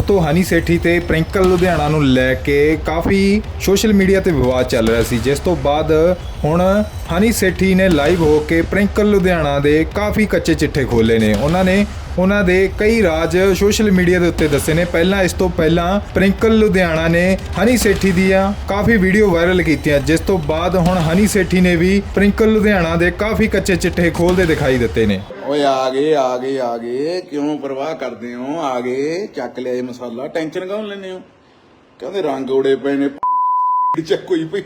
ਦੋਸਤੋ ਹਨੀ ਸੇਠੀ ਤੇ ਪ੍ਰਿੰਕਲ ਲੁਧਿਆਣਾ ਨੂੰ ਲੈ ਕੇ ਕਾਫੀ ਸੋਸ਼ਲ ਮੀਡੀਆ ਤੇ ਵਿਵਾਦ ਚੱਲ ਰਿਹਾ ਸੀ, ਜਿਸ ਤੋਂ ਬਾਅਦ ਹੁਣ ਹਨੀ ਸੇਠੀ ਨੇ ਲਾਈਵ ਹੋ ਕੇ ਪ੍ਰਿੰਕਲ ਲੁਧਿਆਣਾ ਦੇ ਕਾਫੀ ਕੱਚੇ ਚਿੱਠੇ ਖੋਲੇ ਨੇ। ਉਹਨਾਂ ਨੇ ਉਹਨਾਂ ਦੇ ਕਈ ਰਾਜ ਸੋਸ਼ਲ ਮੀਡੀਆ ਦੇ ਉੱਤੇ ਦੱਸੇ ਨੇ। ਪਹਿਲਾਂ ਇਸ ਤੋਂ ਪਹਿਲਾਂ ਪ੍ਰਿੰਕਲ ਲੁਧਿਆਣਾ ਨੇ ਹਨੀ ਸੇਠੀ ਦੀਆਂ ਕਾਫੀ ਵੀਡੀਓ ਵਾਇਰਲ ਕੀਤੀਆਂ, ਜਿਸ ਤੋਂ ਬਾਅਦ ਹੁਣ ਹਨੀ ਸੇਠੀ ਨੇ ਵੀ ਪ੍ਰਿੰਕਲ ਲੁਧਿਆਣਾ ਦੇ ਕਾਫੀ ਕੱਚੇ ਚਿੱਠੇ ਖੋਲਦੇ ਦਿਖਾਈ ਦਿੱਤੇ ਨੇ। ਓਏ ਆ ਗਏ ਆ ਗਏ ਆ ਗਏ। ਕਿਉਂ ਪਰਵਾਹ ਕਰਦੇ ਹੋ? ਆ ਗਏ ਚੱਕ ਲਿਆ ਇਹ ਮਸਾਲਾ। ਟੈਨਸ਼ਨ ਕਿਉਂ ਲੈਂਦੇ ਹੋ? ਕਹਿੰਦੇ ਰੰਗ ਉੜੇ ਪਏ ਨੇ ਭੀੜ ਚੱਕ ਕੋਈ ਪਈ।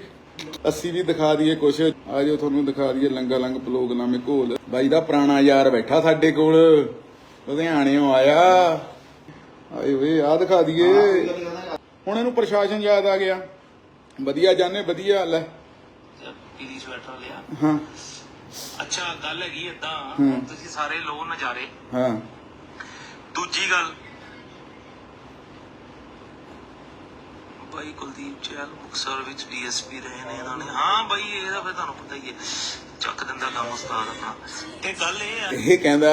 ਅਸੀਂ ਵੀ ਦਿਖਾ ਦਈਏ ਕੁਛ। ਆਜੋ ਤੁਹਾਨੂੰ ਦਿਖਾ ਦਈਏ ਲੰਗਾ ਲੰਗ ਪਲੋਗ ਨਾਮੇ ਘੋਲ। ਬਾਈ ਦਾ ਪੁਰਾਣਾ ਯਾਰ ਬੈਠਾ ਸਾਡੇ ਕੋਲ। ਲੁਧਿਆਣਿਓਂ ਆਇਆ। ਆਏ ਵੇ ਆ ਦਿਖਾ ਦਈਏ। ਹੁਣ ਇਹਨੂੰ ਪ੍ਰਸ਼ਾਸਨ ਯਾਦ ਆ ਗਿਆ। ਵਧੀਆ ਜਾਣੇ ਵਧੀਆ ਲੈ। ਪੀਲੀ ਸਵੈਟਰ ਲਿਆ। ਹਾਂ। ਅੱਛਾ ਗੱਲ ਹੈਗੀ ਏਦਾਂ ਹੁਣ ਤੁਸੀਂ ਸਾਰੇ ਲੋ ਨਜ਼ਾਰੇ। ਹਾਂ। ਦੂਜੀ ਗੱਲ ਬਾਈ ਕੁਲਦੀਪ ਚਹਿਲ ਮੁਕਸਰ ਵਿੱਚ ਡੀਐਸਪੀ ਰਹੇ ਨੇ ਇਹਨਾਂ ਨੇ। ਹਾਂ ਬਾਈ ਇਹਦਾ ਫਿਰ ਤੁਹਾਨੂੰ ਪਤਾ ਹੀ ਹੈ। ਚੱਕ ਦਿੰਦਾ ਕੰਮ ਉਸਤਾਦ ਆਪਣਾ। ਤੇ ਗੱਲ ਇਹ ਹੈ ਇਹ ਕਹਿੰਦਾ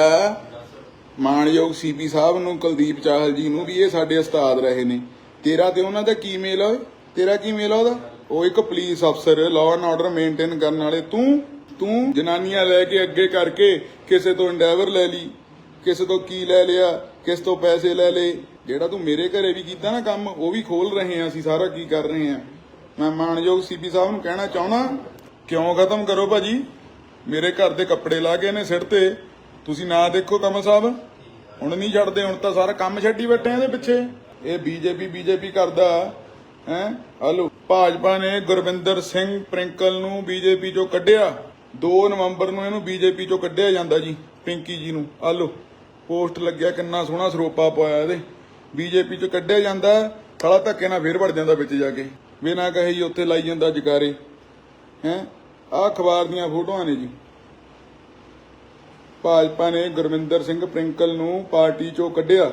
ਮਾਨਯੋਗ ਸੀਪੀ ਸਾਹਿਬ ਨੂੰ ਕੁਲਦੀਪ ਚਾਹਲ ਜੀ ਨੂੰ ਵੀ ਇਹ ਸਾਡੇ ਉਸਤਾਦ ਰਹੇ ਨੇ। ਤੇਰਾ ਤੇ ਉਹਨਾਂ ਦਾ ਕੀ ਮੇਲ ਆ ਓਏ? ਤੇਰਾ ਕੀ ਮੇਲ ਆ ਉਹਦਾ? ਉਹ ਇੱਕ ਪੁਲਿਸ ਅਫਸਰ ਲਾਅ ਐਂਡ ਆਰਡਰ ਮੇਨਟੇਨ ਕਰਨ ਵਾਲੇ। ਤੂੰ ਤੂੰ ਜਨਾਨੀਆਂ ਲੈ ਕੇ ਅੱਗੇ ਕਰਕੇ ਕਿਸੇ ਤੋਂ ਇੰਡੈਵਰ ਲੈ ਲਈ, ਕਿਸੇ ਤੋਂ ਕੀ ਲੈ ਲਿਆ, ਕਿਸ ਤੋਂ ਪੈਸੇ ਲੈ ਲਏ। ਜਿਹੜਾ ਤੂੰ ਮੇਰੇ ਘਰੇ ਵੀ ਕੀਤਾ ਨਾ ਕੰਮ, ਉਹ ਵੀ ਖੋਲ ਰਹੇ ਆ, ਅਸੀਂ ਸਾਰਾ ਕੀ ਕਰ ਰਹੇ ਆ। ਮੈਂ ਮਾਨਯੋਗ ਸੀਪੀ ਸਾਹਿਬ ਨੂੰ ਕਹਿਣਾ ਚਾਹਣਾ ਕਿਉਂ ਖਤਮ ਕਰੋ ਭਾਜੀ? ਮੇਰੇ ਘਰ ਦੇ ਕੱਪੜੇ ਲਾ ਕੇ ਨੇ ਸਿਰ ਤੇ। ਤੁਸੀਂ ਨਾ ਦੇਖੋ ਕਮਲ ਸਾਹਿਬ। ਹੁਣ ਨਹੀਂ ਛੱਡਦੇ, ਹੁਣ ਤਾਂ ਸਾਰਾ ਕੰਮ ਛੱਡੀ ਬੈਠੇ ਆ ਇਹਦੇ ਪਿੱਛੇ। ਇਹ ਬੀਜੇਪੀ ਬੀਜੇਪੀ ਕਰਦਾ। ਹੈ? ਹਲੋ ਭਾਜਪਾ ਨੇ ਗੁਰਵਿੰਦਰ ਸਿੰਘ ਪ੍ਰਿੰਕਲ ਨੂੰ ਬੀਜੇਪੀ ਚੋਂ ਕੱਢਿਆ। 2 ਨਵੰਬਰ ਨੂੰ ਇਹਨੂੰ ਬੀਜੇਪੀ ਚੋਂ ਕੱਢਿਆ ਜਾਂਦਾ ਜੀ, ਪਿੰਕੀ ਜੀ ਨੂੰ। ਹਲੋ ਪੋਸਟ ਲੱਗਿਆ, ਕਿੰਨਾ ਸੋਹਣਾ ਸਰੋਪਾ ਪਾਇਆ ਇਹਦੇ। ਬੀਜੇਪੀ ਚੋਂ ਕੱਢਿਆ ਜਾਂਦਾ, ਸਾਲਾ ਧੱਕੇ ਨਾਲ ਫੇਰ ਵੜ ਜਾਂਦਾ ਵਿੱਚ ਜਾ ਕੇ। ਬਿਨਾਂ ਕਹੇ ਜੀ ਉੱਥੇ ਲਾਈ ਜਾਂਦਾ ਜਕਾਰੇ। ਹੈ? ਆਹ ਅਖਬਾਰ ਦੀਆਂ ਫੋਟੋਆਂ ਨੇ ਜੀ। ਭਾਜਪਾ ਨੇ ਗੁਰਵਿੰਦਰ ਸਿੰਘ ਪ੍ਰਿੰਕਲ ਨੂੰ ਪਾਰਟੀ ਚੋਂ ਕੱਢਿਆ।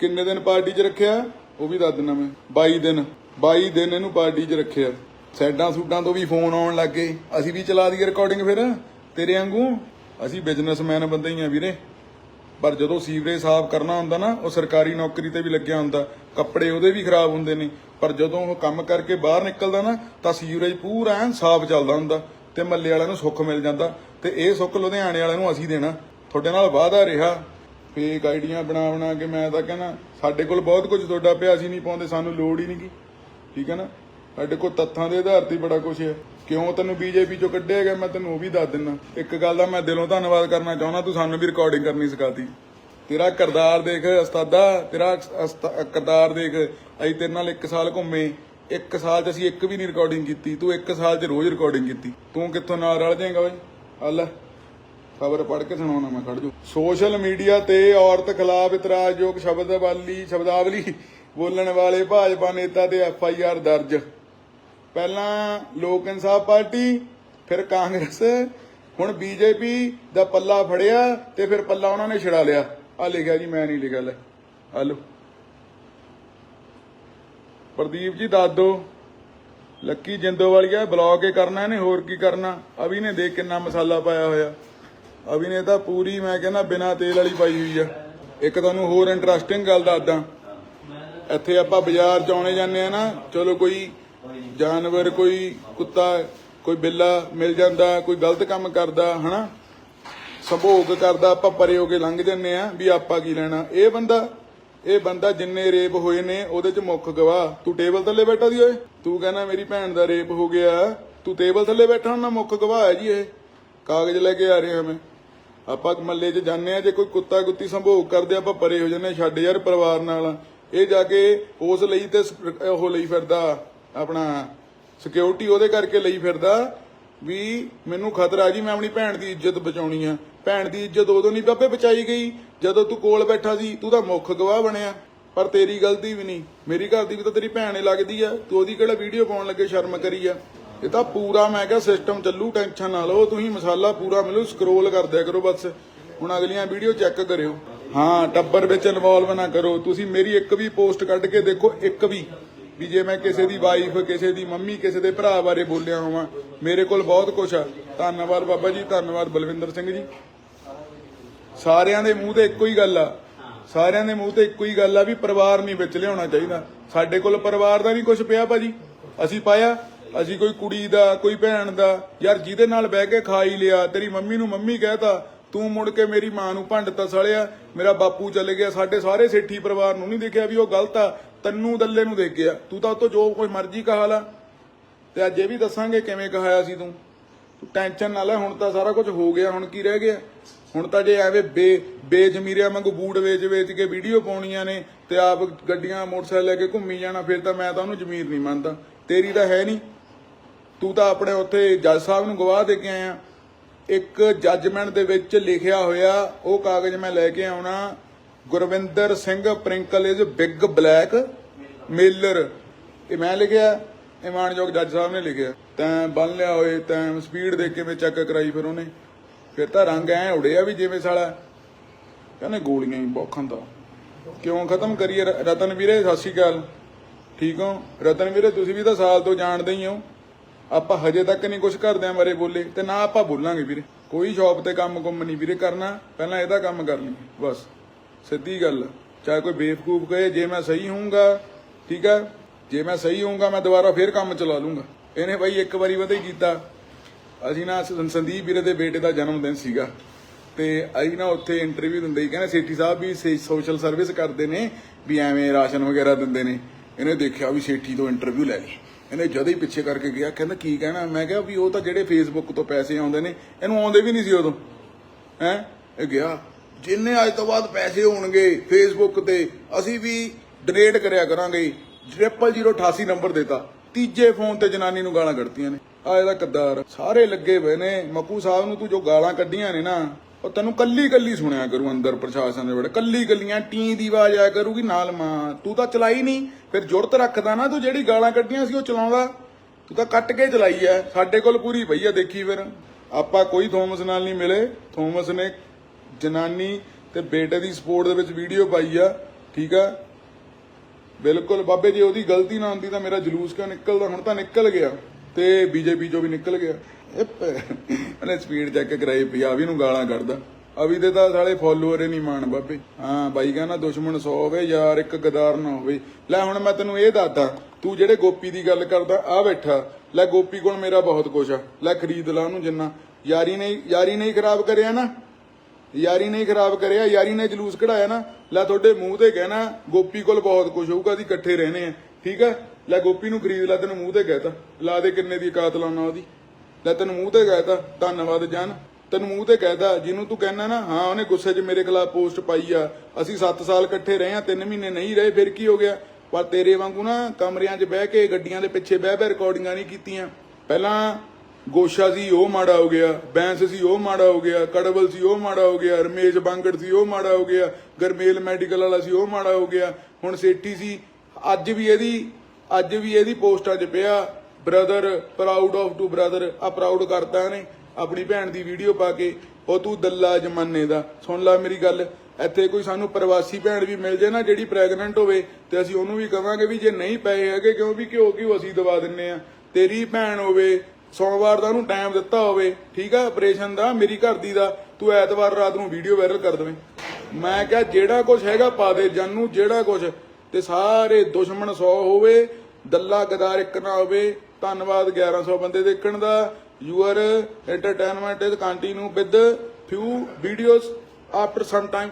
ਕਿੰਨੇ ਦਿਨ ਪਾਰਟੀ 'ਚ ਰੱਖਿਆ? ਉਹ ਵੀ ਦੱਸ ਦਿੰਦਾ ਮੈਂ। 22 ਦਿਨ। 22 ਦਿਨ ਇਹਨੂੰ ਪਾਰਟੀ 'ਚ ਰੱਖਿਆ। ਸੈਡਾਂ ਸੂਡਾਂ ਤੋਂ ਵੀ ਫੋਨ ਆਉਣ ਲੱਗ ਗਏ। ਅਸੀਂ ਵੀ ਚਲਾ ਦਈਏ ਰਿਕਾਰਡਿੰਗ ਫਿਰ, ਤੇਰੇ ਵਾਂਗੂ। ਅਸੀਂ ਬਿਜ਼ਨਸਮੈਨ ਬੰਦੇ ਹੀ ਆ ਵੀਰੇ। ਪਰ ਜਦੋਂ ਸੀਵਰੇਜ ਸਾਫ਼ ਕਰਨਾ ਹੁੰਦਾ ਨਾ, ਉਹ ਸਰਕਾਰੀ ਨੌਕਰੀ ਤੇ ਵੀ ਲੱਗਿਆ ਹੁੰਦਾ। ਕੱਪੜੇ ਉਹਦੇ ਵੀ ਖਰਾਬ ਹੁੰਦੇ ਨੇ। ਪਰ ਜਦੋਂ ਉਹ ਕੰਮ ਕਰਕੇ ਬਾਹਰ ਨਿਕਲਦਾ ਨਾ, ਤਾਂ ਸੀਵਰੇਜ ਪੂਰਾ ਐਨ ਸਾਫ਼ ਚੱਲਦਾ ਹੁੰਦਾ ਤੇ ਮੱਲੇ ਵਾਲਿਆਂ ਨੂੰ ਸੁੱਖ ਮਿਲ ਜਾਂਦਾ ਤੇ ਇਹ ਸੁੱਖ ਲੁਧਿਆਣੇ ਵਾਲਿਆਂ ਨੂੰ ਅਸੀਂ ਦੇਣਾ। ਤੁਹਾਡੇ ਨਾਲ ਵਾਅਦਾ ਰਿਹਾ। ਫੇਕ ਆਈਡੀਆਂ ਬਣਾ ਬਣਾ ਕੇ ਮੈਂ ਤਾਂ ਕਹਿੰਦਾ, ਸਾਡੇ ਕੋਲ ਬਹੁਤ ਕੁਝ ਤੁਹਾਡਾ ਪਿਆ, ਅਸੀਂ ਨਹੀਂ ਪਾਉਂਦੇ, ਸਾਨੂੰ ਲੋੜ ਹੀ ਨਹੀਂਗੀ ਠੀਕ ਹੈ ਨਾ? ਸਾਡੇ ਕੋਲ ਤੱਥਾਂ ਦੇ ਆਧਾਰ ਤੇ ਬੜਾ ਕੁਝ ਹੈ। ਕਿਉਂ ਤੈਨੂੰ ਬੀਜੇਪੀ ਚੋਂ ਕੱਢਿਆ ਗਿਆ? ਮੈਂ ਤੈਨੂੰ ਉਹ ਵੀ ਦੱਸ ਦਿੰਦਾ ਇੱਕ ਗੱਲ ਦਾ ਮੈਂ ਦਿਲੋਂ ਧੰਨਵਾਦ ਕਰਨਾ ਚਾਹੁੰਦਾ, ਤੂੰ ਸਾਨੂੰ ਵੀ ਰਿਕਾਰਡਿੰਗ ਕਰਨੀ ਸਿਖਾਤੀ ਤੇਰਾ ਕਰਦਾਰ ਦੇਖ ਉਸਤਾਦਾ, ਤੇਰਾ ਕਰਦਾਰ ਦੇਖ। ਅਸੀਂ ਤੇਰੇ ਨਾਲ 1 ਸਾਲ ਘੁੰਮੇ, ਇੱਕ ਸਾਲ 'ਚ ਅਸੀਂ ਇੱਕ ਵੀ ਨਹੀਂ ਰਿਕਾਰਡਿੰਗ ਕੀਤੀ। ਤੂੰ ਇੱਕ ਸਾਲ 'ਚ ਰੋਜ਼ ਰਿਕਾਰਡਿੰਗ ਕੀਤੀ। ਤੂੰ ਕਿੱਥੋਂ ਨਾਲ ਰਲ ਜਾਏਗਾ ਓਏ? ਹੱਲ। ਖਬਰ ਪੜ੍ਹ ਕੇ ਸੁਣਾਉਣਾ ਮੈਂ, ਖੜ ਜੂ ਸੋਸ਼ਲ ਮੀਡੀਆ ਤੇ ਔਰਤ ਖਿਲਾਫ ਇਤਰਾਜ਼ਯੋਗ ਸ਼ਬਦਾਵਲੀ ਸ਼ਬਦਾਵਲੀ ਬੋਲਣ ਵਾਲੇ ਭਾਜਪਾ ਨੇਤਾ ਤੇ ਐਫ ਆਈ ਆਰ ਦਰਜ। ਪਹਿਲਾਂ ਲੋਕ ਇਨਸਾਫ ਪਾਰਟੀ, ਫਿਰ ਕਾਂਗਰਸ, ਹੁਣ ਬੀਜੇਪੀ ਦਾ ਪੱਲਾ ਫੜਿਆ ਤੇ ਫਿਰ ਪੱਲਾ ਉਹਨਾਂ ਨੇ ਛੜਾ ਲਿਆ। ਆ ਲਿਖਿਆ ਜੀ, ਮੈਂ ਨਹੀਂ ਲਿਖਿਆ ਲੈ। ਆ ਪ੍ਰਦੀਪ ਜੀ, ਦੱਸ ਦੋ ਲੱਕੀ ਜਿੰਦੋ ਵਾਲੀਆ ਬਲੌਗ ਹੀ ਕਰਨਾ ਇਹਨੇ ਹੋਰ ਕੀ ਕਰਨਾ? ਅਭੀ ਨੇ ਦੇਖ ਕਿੰਨਾ ਮਸਾਲਾ ਪਾਇਆ ਹੋਇਆ। ਅਭੀ ਨੇ ਤਾਂ ਪੂਰੀ, ਮੈਂ ਕਹਿੰਦਾ, ਬਿਨਾ ਤੇਲ ਵਾਲੀ ਪਾਈ ਹੋਈ ਆ। ਇੱਕ ਤੁਹਾਨੂੰ ਹੋਰ ਇੰਟਰਸਟਿੰਗ ਗੱਲ ਦੱਸਦਾ। ਇੱਥੇ ਆਪਾਂ ਬਾਜ਼ਾਰ ਚ ਆਉਣੇ ਜਾਂਦੇ ਆ ਨਾ, ਚਲੋ ਕੋਈ ਜਾਨਵਰ ਕੋਈ ਕੁੱਤਾ ਕੋਈ ਬਿੱਲਾ ਮਿਲ ਜਾਂਦਾ ਕੋਈ ਗਲਤ ਕੰਮ ਕਰਦਾ ਹਨਾ? ਸੰਭੋਗ ਕਰਦਾ ਆਪਾਂ ਪਰੇ ਹੋ ਕੇ ਲੰਘ ਜੰਨੇ ਆ ਵੀ ਆਪਾਂ ਕੀ ਲੈਣਾ। ਇਹ ਬੰਦਾ ਇਹ ਬੰਦਾ ਜਿੰਨੇ ਰੇਪ ਹੋਏ ਨੇ ਉਹਦੇ ਚ ਮੁੱਖ ਗਵਾਹ। ਤੂੰ ਟੇਬਲ ਥੱਲੇ ਬੈਠਾ ਦੀ ਓਏ? ਤੂੰ ਕਹਿੰਦਾ ਮੇਰੀ ਭੈਣ ਦਾ ਰੇਪ ਹੋ ਗਿਆ। ਤੂੰ ਟੇਬਲ ਥੱਲੇ ਬੈਠਾ ਨਾ ਮੁੱਖ ਗਵਾਹ ਹੈ ਜੀ ਇਹ। ਕਾਗਜ਼ ਲੈ ਕੇ ਆ ਰਿਹਾ ਮੈਂ। ਆਪਾਂ ਮੱਲੇ 'ਚ ਜਾਂਦੇ ਆ ਜੇ ਕੋਈ ਕੁੱਤਾ ਕੁੱਤੀ ਸੰਭੋਗ ਕਰਦੇ ਆ, ਆਪਾਂ ਪਰੇ ਹੋ ਜੰਨੇ ਛੱਡ ਯਾਰ ਪਰਿਵਾਰ ਨਾਲ। ਇਹ ਜਾ ਕੇ ਉਸ ਲਈ ਤੇ ਉਹ ਲਈ ਫਿਰਦਾ। ਆਪਣਾ ਸਿਕਿਉਰਿਟੀ ਉਹਦੇ ਕਰਕੇ ਲਈ ਫਿਰਦਾ ਵੀ ਮੈਨੂੰ ਖਤਰਾ ਜੀ, ਮੈਂ ਆਪਣੀ ਭੈਣ ਦੀ ਇੱਜ਼ਤ ਬਚਾਉਣੀ ਆ। ਭੈਣ ਦੀ ਇੱਜ਼ਤ ਉਦੋਂ ਨਹੀਂ ਬਾਬੇ ਬਚਾਈ ਗਈ, ਜਦੋਂ ਤੂੰ ਕੋਲ ਬੈਠਾ ਸੀ, ਤੂੰ ਤਾਂ ਮੁੱਖ ਗਵਾਹ ਬਣਿਆ। ਪਰ ਤੇਰੀ ਗਲਤੀ ਵੀ ਨਹੀਂ। ਮੇਰੀ ਘਰ ਦੀ ਵੀ ਤਾਂ ਤੇਰੀ ਭੈਣ ਹੀ ਲੱਗਦੀ ਆ। ਤੂੰ ਉਹਦੀ ਕਿਹੜਾ ਵੀਡੀਓ ਪਾਉਣ ਲੱਗੇ ਸ਼ਰਮ ਕਰੀ ਆ? ਇਹ ਤਾਂ ਪੂਰਾ ਮੈਂ ਕਿਹਾ ਸਿਸਟਮ ਚੱਲੂ ਟੈਨਸ਼ਨ ਨਾ ਲਓ। ਤੁਸੀਂ ਮਸਾਲਾ ਪੂਰਾ ਮਿਲੂ ਸਕਰੋਲ ਕਰ ਦਿਆ ਕਰੋ ਬਸ। ਹੁਣ ਅਗਲੀਆਂ ਵੀਡੀਓ ਚੈੱਕ ਕਰਿਓ। ਹਾਂ, ਟੱਬਰ ਵਿੱਚ ਇਨਵੋਲਵ ਨਾ ਕਰੋ। ਤੁਸੀਂ ਮੇਰੀ ਇੱਕ ਵੀ ਪੋਸਟ ਕੱਢ ਕੇ ਦੇਖੋ, ਇੱਕ ਵੀ। ਵੀ ਜੇ ਮੈਂ ਕਿਸੇ ਦੀ ਵਾਈਫ ਕਿਸੇ ਦੀ ਮੰਮੀ, ਕਿਸੇ ਦੇ ਭਰਾ ਬਾਰੇ ਬੋਲਿਆ ਹੋਵਾਂ, ਮੇਰੇ ਕੋਲ ਬਹੁਤ ਕੁਝ ਆ। ਧੰਨਵਾਦ ਬਾਬਾ ਜੀ, ਧੰਨਵਾਦ ਬਲਵਿੰਦਰ ਸਿੰਘ ਜੀ। ਸਾਰਿਆਂ ਦੇ ਮੂੰਹ ਤੇ ਇੱਕੋ ਹੀ ਗੱਲ ਆ। ਸਾਰਿਆਂ ਦੇ ਮੂੰਹ ਤੇ ਇੱਕੋ ਹੀ ਗੱਲ ਆ ਵੀ ਪਰਿਵਾਰ ਨਹੀਂ ਵਿੱਚ ਲਿਆਉਣਾ ਚਾਹੀਦਾ। ਸਾਡੇ ਕੋਲ ਪਰਿਵਾਰ ਦਾ ਨਹੀਂ ਕੁਝ ਪਿਆ ਭਾਜੀ। ਅਸੀਂ ਪਾਇਆ, ਅਸੀਂ ਕੋਈ ਕੁੜੀ ਦਾ, ਕੋਈ ਭੈਣ ਦਾ, ਯਾਰ ਜਿਹਦੇ ਨਾਲ ਬਹਿ ਕੇ ਖਾ ਹੀ ਲਿਆ, ਤੇਰੀ ਮੰਮੀ ਨੂੰ ਮੰਮੀ ਕਹਿਤਾ, ਤੂੰ ਮੁੜ ਕੇ ਮੇਰੀ ਮਾਂ ਨੂੰ ਭੰਡਤਾ ਸੜਿਆ ਮੇਰਾ ਬਾਪੂ ਚਲੇ ਗਿਆ, ਸਾਡੇ ਸਾਰੇ ਸੇਠੀ ਪਰਿਵਾਰ ਨੂੰ ਨਹੀਂ ਦੇਖਿਆ ਵੀ ਉਹ ਗਲਤ ਆ। ਤੰਨੂ ਦੱਲੇ ਨੂੰ ਦੇਖ ਗਿਆ ਤੂੰ ਤਾਂ ਉਹ ਜੋ ਕੋਈ ਮਰਜ਼ੀ ਕਹਾ ਲਾ। ਤੇ ਅੱਜ ਇਹ ਵੀ ਦੱਸਾਂਗੇ ਕਿਵੇਂ ਕਹਾਇਆ ਸੀ ਤੂੰ। ਤੂੰ ਟੈਨਸ਼ਨ ਨਾ ਲੈ, ਹੁਣ ਤਾਂ ਸਾਰਾ ਕੁਝ ਹੋ ਗਿਆ, ਹੁਣ ਕੀ ਰਹਿ ਗਿਆ? ਹੁਣ ਤਾਂ ਜੇ ਐਵੇਂ ਬੇ, ਬੇਜ਼ਮੀਰਿਆਂ ਵਾਂਗੂ ਬੂਟ ਵੇਚ ਵੇਚ ਕੇ ਵੀਡੀਓ ਪਾਉਣੀਆਂ ਨੇ ਤੇ ਆਪ ਗੱਡੀਆਂ, ਮੋਟਰਸਾਈਕਲ ਲੈ ਕੇ ਘੁੰਮੀ ਜਾਣਾ, ਫਿਰ ਤਾਂ ਮੈਂ ਤਾਂ ਉਹਨੂੰ ਜ਼ਮੀਰ ਨਹੀਂ ਮੰਨਦਾ। ਤੇਰੀ ਤਾਂ ਹੈ ਨਹੀਂ। ਤੂੰ ਤਾਂ ਆਪਣੇ ਉੱਥੇ ਜੱਜ ਸਾਹਿਬ ਨੂੰ ਗਵਾਹ ਦੇ ਕੇ ਆਇਆ। ਇੱਕ ਜੱਜਮੈਂਟ ਦੇ ਵਿੱਚ ਲਿਖਿਆ ਹੋਇਆ, ਉਹ ਕਾਗਜ਼ ਮੈਂ ਲੈ ਕੇ ਆਉਣਾ। Gurvinder Singh Prinkal is big blackmailer. ਇਹ ਮੈਂ ਲਿਖਿਆ, ਇਹ ਜੱਜ ਸਾਹਿਬ ਨੇ ਲਿਖਿਆ। ਤੈਂ ਬੰਨ ਲਿਆ ਹੋਏ ਤੈਂ ਸਪੀਡ ਦੇਖ ਕੇ ਚੈੱਕ ਕਰਾਈ ਫਿਰ ਉਹਨੇ। ਫਿਰ ਤਾਂ ਰੰਗ ਐ ਉੜਿਆ ਵੀ ਜਿਵੇਂ ਸਾਲਾ। ਕਹਿੰਦੇ ਗੋਲੀਆਂ ਹੀ ਬਹੁਤ ਖਾਂਦਾ ਕਿਉਂ ਖਤਮ ਕਰੀਏ ਰਤਨ ਵੀਰੇ, ਸਤਿ ਸ਼੍ਰੀ ਅਕਾਲ। ਠੀਕ ਹੋ? ਰਤਨ ਵੀਰੇ, ਤੁਸੀਂ ਵੀ ਤਾਂ ਸਾਲ ਤੋਂ ਜਾਣਦੇ ਹੀ ਹੋ। ਆਪਾਂ ਹਜੇ ਤੱਕ ਨਹੀਂ ਕੁਝ ਕਰਦਿਆਂ ਬਾਰੇ ਬੋਲੇ। ਤੇ ਨਾ ਆਪਾਂ ਬੋਲਾਂਗੇ ਵੀਰੇ। ਕੋਈ ਸ਼ੌਪ ਤੇ ਕੰਮ ਕੁੰਮ ਨਹੀਂ ਵੀਰੇ, ਕਰਨਾ। ਪਹਿਲਾਂ ਇਹਦਾ ਕੰਮ ਕਰ ਲਈ ਬਸ। ਸਿੱਧੀ ਗੱਲ। ਚਾਹੇ ਕੋਈ ਬੇਵਕੂਫ ਕਹੇ, ਜੇ ਮੈਂ ਸਹੀ ਹੋਊਂਗਾ, ਠੀਕ ਹੈ? ਜੇ ਮੈਂ ਸਹੀ ਹੋਊਂਗਾ, ਮੈਂ ਦੁਬਾਰਾ ਫੇਰ ਕੰਮ ਚਲਾ ਲੂੰਗਾ ਇਹਨੇ ਬਾਈ ਇੱਕ ਵਾਰੀ ਵਧੇ ਕੀਤਾ। ਅਸੀਂ ਨਾ ਸੰਦੀਪ ਵੀਰੇ ਦੇ ਬੇਟੇ ਦਾ ਜਨਮ ਦਿਨ ਸੀਗਾ। ਤੇ ਅਸੀਂ ਨਾ ਉੱਥੇ ਇੰਟਰਵਿਊ ਦਿੰਦੇ ਸੀ। ਕਹਿੰਦੇ ਸੇਠੀ ਸਾਹਿਬ ਵੀ ਸੋਸ਼ਲ ਸਰਵਿਸ ਕਰਦੇ ਨੇ, ਵੀ ਐਵੇਂ ਰਾਸ਼ਨ ਵਗੈਰਾ ਦਿੰਦੇ ਨੇ। ਇਹਨੇ ਦੇਖਿਆ ਵੀ ਸੇਠੀ ਤੋਂ ਇੰਟਰਵਿਊ ਲੈ ਲਈ। ਇਹਨੇ ਜਦੋਂ ਹੀ ਪਿੱਛੇ ਕਰਕੇ ਗਿਆ, ਕਹਿੰਦਾ, ਕੀ ਕਹਿਣਾ? ਮੈਂ ਕਿਹਾ, ਵੀ ਉਹ ਤਾਂ ਜਿਹੜੇ ਫੇਸਬੁੱਕ ਤੋਂ ਪੈਸੇ ਆਉਂਦੇ ਨੇ, ਇਹਨੂੰ ਆਉਂਦੇ ਵੀ ਨਹੀਂ ਸੀ ਉਦੋਂ। ਹੈ? ਇਹ ਗਿਆ। ਜਿੰਨੇ ਅੱਜ ਤੋਂ ਬਾਅਦ ਪੈਸੇ ਹੋਣਗੇ ਫੇਸਬੁੱਕ ਤੇ, ਅਸੀਂ ਵੀ ਡੋਨੇਟ ਕਰਿਆ ਕਰਾਂਗੇ 0088 ਨੰਬਰ ਦਿੱਤਾ। ਤੀਜੇ ਫੋਨ ਤੇ ਜਨਾਨੀ ਨੂੰ ਗਾਲਾਂ ਕੱਢਤੀਆਂ ਨੇ। ਆ ਇਹਦਾ ਕੱਦਾਰ ਸਾਰੇ ਲੱਗੇ ਹੋਏ ਨੇ। ਮੱਕੂ ਸਾਹਿਬ ਨੂੰ ਤੂੰ ਜੋ ਗਾਲਾਂ ਕੱਢੀਆਂ ਨੇ ਨਾ, ਉਹ ਤੈਨੂੰ ਕੱਲੀ ਕੱਲੀ ਸੁਣਿਆ ਕਰੂ ਅੰਦਰ ਪ੍ਰਸ਼ਾਸਨ ਦੇ ਬੜੇ ਕੱਲੀ ਕੱਲੀਆਂ ਟੀ ਦੀ ਆਵਾਜ਼ ਆਇਆ ਕਰੂਗੀ ਨਾਲ ਮਾਂ, ਤੂੰ ਤਾਂ ਚਲਾਈ ਨਹੀਂ ਫਿਰ ਜੁਰਤ ਰੱਖਦਾ ਨਾ ਤੂੰ ਜਿਹੜੀ ਗਾਲਾਂ ਕੱਢੀਆਂ ਸੀ ਉਹ ਚਲਾਉਂਦਾ। ਤੂੰ ਤਾਂ ਕੱਟ ਕੇ ਚਲਾਈ ਐ। ਸਾਡੇ ਕੋਲ ਪੂਰੀ ਪਈ ਆ ਦੇਖੀ ਫਿਰ। ਆਪਾਂ ਕੋਈ ਥੋਮਸ ਨਾਲ ਨਹੀਂ ਮਿਲੇ। ਥੋਮਸ ਨੇ ਜਨਾਨੀ ਤੇ ਬੇਟੇ ਦੀ ਸਪੋਰਟ ਦੇ ਵਿੱਚ ਵੀਡੀਓ ਪਾਈ ਆ, ਠੀਕ ਆ? ਬਿਲਕੁਲ, ਬਾਬੇ ਜੀ, ਉਹਦੀ ਗਲਤੀ ਨਾ ਹੁੰਦੀ ਤਾਂ ਮੇਰਾ ਜਲੂਸ ਕਿਉਂ ਨਿਕਲਦਾ? ਹੁਣ ਤਾਂ ਨਿਕਲ ਗਿਆ ਤੇ ਬੀਜੇਪੀ ਚੋਂ ਵੀ ਨਿਕਲ ਗਿਆ। ਇਹ ਸਪੀਡ ਚੈੱਕ ਕਰਾਈ ਪੰਜਾਬੀ ਨੂੰ ਗਾਲਾਂ ਕੱਢਦਾ। ਅਵੀ ਦੇ ਤਾਂ ਸਾਲੇ ਫੋਲੋਅਰ ਹੀ ਨਹੀਂ ਮਾਣ ਬਾਬੇ। ਹਾਂ, ਬਾਈ ਕਹਿੰਦਾ, ਦੁਸ਼ਮਣ 100 ਹੋਵੇ ਯਾਰ, ਇੱਕ ਗਦਾਰ ਨਾ ਹੋਵੇ। ਲੈ, ਹੁਣ ਮੈਂ ਤੈਨੂੰ ਇਹ ਦੱਸਦਾ, ਤੂੰ ਜਿਹੜੇ ਗੋਪੀ ਦੀ ਗੱਲ ਕਰਦਾ, ਆ ਬੈਠਾ। ਲੈ, ਗੋਪੀ ਕੋਲ ਮੇਰਾ ਬਹੁਤ ਕੁਛ ਆ। ਲੈ, ਖਰੀਦ ਲਾ ਉਹਨੂੰ ਜਿੰਨਾ। ਯਾਰੀ ਨੇ ਯਾਰੀ ਨੇ ਹੀ ਖਰਾਬ ਕਰਿਆ ਨਾ। ਯਾਰੀ ਨੇ ਖਰਾਬ ਕਰਿਆ, ਯਾਰੀ ਨੇ ਜਲੂਸ ਕਢਾਇਆ ਨਾ, ਲੈ ਤੁਹਾਡੇ ਮੂੰਹ ਤੇ ਕਹਿਣਾ, ਗੋਪੀ ਕੋਲ ਬਹੁਤ ਕੁਝ ਹੋਊਗਾ, ਅਸੀਂ ਇਕੱਠੇ ਰਹਿਣੇ ਆ ਠੀਕ ਆ ਲੈ ਗੋਪੀ ਨੂੰ ਖਰੀਦ, ਲੈ ਤੈਨੂੰ ਮੂੰਹ ਤੇ ਕਹਿਤਾ, ਲਾ ਦੇ ਕਿੰਨੇ ਦੀ ਕਾਤ ਲਾਉਣਾ ਉਹਦੀ ਲੈ ਤੈਨੂੰ ਮੂੰਹ ਤੇ ਕਹਿਤਾ, ਧੰਨਵਾਦ ਜਾਨ, ਤੈਨੂੰ ਮੂੰਹ ਤੇ ਕਹਿਤਾ, ਜਿਹਨੂੰ ਤੂੰ ਕਹਿਣਾ ਨਾ, ਹਾਂ, ਉਹਨੇ ਗੁੱਸੇ 'ਚ ਮੇਰੇ ਖਿਲਾਫ ਪੋਸਟ ਪਾਈ ਆ, ਅਸੀਂ 7 ਸਾਲ ਇਕੱਠੇ ਰਹੇ ਆ 3 ਮਹੀਨੇ ਨਹੀਂ ਰਹੇ, ਫਿਰ ਕੀ ਹੋ ਗਿਆ? ਪਰ ਤੇਰੇ ਵਾਂਗੂ ਨਾ ਕਮਰਿਆਂ 'ਚ ਬਹਿ ਕੇ, ਗੱਡੀਆਂ ਦੇ ਪਿੱਛੇ ਬਹਿ ਬਹਿ ਰਿਕਾਰਡਿੰਗਾਂ ਨਹੀਂ ਕੀਤੀਆਂ। ਪਹਿਲਾਂ ਗੋਸ਼ਾ ਸੀ, ਉਹ ਮਾੜਾ ਹੋ ਗਿਆ, ਬੈਂਸ ਸੀ, ਉਹ ਮਾੜਾ ਹੋ ਗਿਆ, ਕੜਵਲ ਸੀ, ਉਹ ਮਾੜਾ ਹੋ ਗਿਆ, ਰਮੇਸ਼ ਬਾਂਗੜ ਸੀ, ਉਹ ਮਾੜਾ ਹੋ ਗਿਆ, ਗਰਮੇਲ ਮੈਡੀਕਲ ਵਾਲਾ ਸੀ, ਉਹ ਮਾੜਾ ਹੋ ਗਿਆ, ਹੁਣ ਸੇਠੀ ਸੀ, ਅੱਜ ਵੀ ਇਹਦੀ, ਅੱਜ ਵੀ ਇਹਦੀ ਪੋਸਟਾਂ 'ਚ ਪਿਆ brother proud of to brother ਆ ਪ੍ਰਾਊਡ ਕਰਦਾ ਇਹਨੇ, ਆਪਣੀ ਭੈਣ ਦੀ ਵੀਡੀਓ ਪਾ ਕੇ, ਉਹ ਤੂੰ ਦੱਲਾ ਜਮਾਨੇ ਦਾ, ਸੁਣ ਲੈ ਮੇਰੀ ਗੱਲ, ਇੱਥੇ ਕੋਈ ਸਾਨੂੰ ਪ੍ਰਵਾਸੀ ਭੈਣ ਵੀ ਮਿਲ ਜੇ ਨਾ, ਜਿਹੜੀ ਪ੍ਰੈਗਨੈਂਟ ਹੋਵੇ, ਤੇ ਅਸੀਂ ਉਹਨੂੰ ਵੀ ਕਵਾਂਗੇ ਵੀ ਜੇ ਨਹੀਂ ਪਏ ਹੈਗੇ, ਕਿਉਂ, ਵੀ ਘਿਓ ਘਿਓ ਅਸੀਂ ਦਵਾ ਦਿੰਨੇ ਆ, ਤੇਰੀ ਭੈਣ ਹੋਵੇ ਸੋਮਵਾਰ ਦਾ ਉਹਨੂੰ ਟਾਈਮ ਦਿੱਤਾ ਹੋਵੇ, ਠੀਕ ਆ ਆਪਰੇਸ਼ਨ ਦਾ, ਮੇਰੀ ਘਰ ਦੀ ਦਾ, ਤੂੰ ਐਤਵਾਰ ਰਾਤ ਨੂੰ ਵੀਡੀਓ ਵਾਇਰਲ ਕਰ ਦੇਵੇਂ। ਮੈਂ ਕਿਹਾ ਜਿਹੜਾ ਕੁਝ ਹੈਗਾ ਪਾ ਦੇ ਜਾਨੂੰ, ਜਿਹੜਾ ਕੁਝ ਤੇ ਸਾਰੇ ਦੁਸ਼ਮਣ 100 ਹੋਵੇ, ਦੱਲਾ ਗਦਾਰ ਇੱਕ ਨਾ ਹੋਵੇ, ਧੰਨਵਾਦ 1100 ਬੰਦੇ ਦੇਖਣ ਦਾ। Your entertainment is continue with few videos after some time.